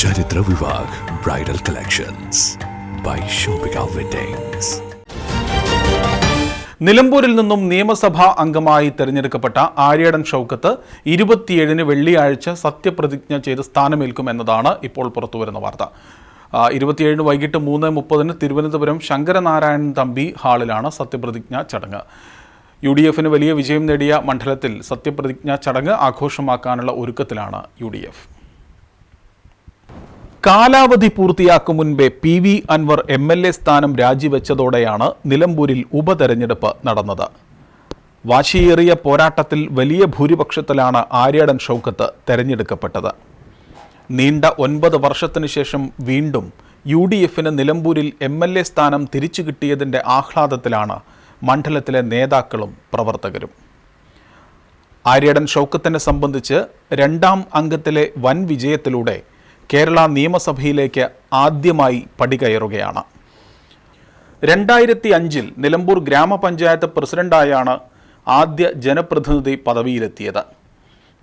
ചരിത്ര Vivah bridal collections by Shopika weddings നിലമ്പൂരിൽ നിന്നും നിയമസഭാ അംഗമായി തെരഞ്ഞെടുക്കപ്പെട്ട ആര്യടൻ ഷൗക്കത്ത് ഇരുപത്തിയേഴിന് വെള്ളിയാഴ്ച സത്യപ്രതിജ്ഞ ചെയ്ത് സ്ഥാനമേൽക്കുമെന്നതാണ് ഇപ്പോൾ പുറത്തുവരുന്ന വാർത്ത. ഇരുപത്തിയേഴിന് വൈകിട്ട് മൂന്ന് മുപ്പതിന് തിരുവനന്തപുരം ശങ്കരനാരായണൻ തമ്പി ഹാളിലാണ് സത്യപ്രതിജ്ഞ ചടങ്ങ്. യു ഡി എഫിന് വലിയ വിജയം നേടിയ മണ്ഡലത്തിൽ സത്യപ്രതിജ്ഞ ചടങ്ങ് ആഘോഷമാക്കാനുള്ള ഒരുക്കത്തിലാണ് യു ഡി എഫ് കാലാവധി പൂർത്തിയാക്കും മുൻപേ P V Anvar M L A സ്ഥാനം രാജിവെച്ചതോടെയാണ് നിലമ്പൂരിൽ ഉപതെരഞ്ഞെടുപ്പ് നടന്നത്. വാശിയേറിയ പോരാട്ടത്തിൽ വലിയ ഭൂരിപക്ഷത്തിലാണ് ആര്യാടൻ ഷൗക്കത്ത് തെരഞ്ഞെടുക്കപ്പെട്ടത്. നീണ്ട ഒൻപത് വർഷത്തിനു ശേഷം വീണ്ടും യു ഡി എഫിന് നിലമ്പൂരിൽ എം എൽ എ സ്ഥാനം തിരിച്ചു കിട്ടിയതിന്റെ ആഹ്ലാദത്തിലാണ് മണ്ഡലത്തിലെ നേതാക്കളും പ്രവർത്തകരും. ആര്യടൻ ഷൗക്കത്തിനെ സംബന്ധിച്ച് രണ്ടാം അംഗത്തിലെ വൻ വിജയത്തിലൂടെ കേരള നിയമസഭയിലേക്ക് ആദ്യമായി പടികയറുകയാണ് രണ്ടായിരത്തി അഞ്ചിൽ നിലമ്പൂർ ഗ്രാമപഞ്ചായത്ത് പ്രസിഡന്റായാണ് ആദ്യ ജനപ്രതിനിധി പദവിയിലെത്തിയത്.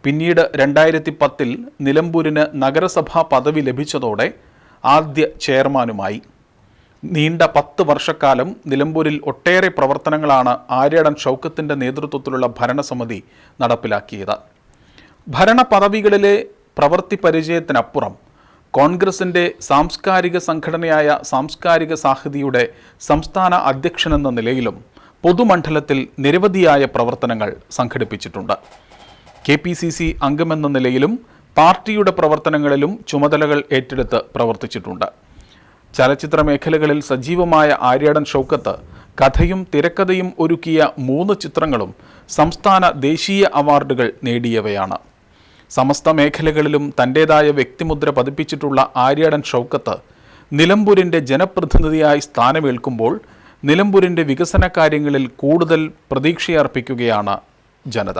പിന്നീട് രണ്ടായിരത്തി പത്തിൽ നിലമ്പൂരിന് നഗരസഭാ പദവി ലഭിച്ചതോടെ ആദ്യ ചെയർമാനുമായി. നീണ്ട പത്ത് വർഷക്കാലം നിലമ്പൂരിൽ ഒട്ടേറെ പ്രവർത്തനങ്ങളാണ് ആര്യടൻ ഷൗക്കത്തിന്റെ നേതൃത്വത്തിലുള്ള ഭരണസമിതി നടപ്പിലാക്കിയത്. ഭരണ പദവികളിലെ പ്രവൃത്തി പരിചയത്തിനപ്പുറം കോൺഗ്രസിന്റെ സാംസ്കാരിക സംഘടനയായ സാംസ്കാരിക സാഹിതിയുടെ സംസ്ഥാന അധ്യക്ഷനെന്ന നിലയിലും പൊതുമണ്ഡലത്തിൽ നിരവധിയായ പ്രവർത്തനങ്ങൾ സംഘടിപ്പിച്ചിട്ടുണ്ട്. കെ പി സി സി അംഗമെന്ന നിലയിലും പാർട്ടിയുടെ പ്രവർത്തനങ്ങളിലും ചുമതലകൾ ഏറ്റെടുത്ത് പ്രവർത്തിച്ചിട്ടുണ്ട്. ചലച്ചിത്ര മേഖലകളിൽ സജീവമായ ആര്യാടൻ ഷൗക്കത്ത് കഥയും തിരക്കഥയും ഒരുക്കിയ മൂന്ന് ചിത്രങ്ങളും സംസ്ഥാന ദേശീയ അവാർഡുകൾ നേടിയവയാണ്. സമസ്ത മേഖലകളിലും തന്റേതായ വ്യക്തിമുദ്ര പതിപ്പിച്ചിട്ടുള്ള ആര്യാടൻ ഷൗക്കത്ത് നിലമ്പൂരിന്റെ ജനപ്രതിനിധിയായി സ്ഥാനമേൽക്കുമ്പോൾ നിലമ്പൂരിന്റെ വികസന കാര്യങ്ങളിൽ കൂടുതൽ പ്രതീക്ഷയർപ്പിക്കുകയാണ് ജനത.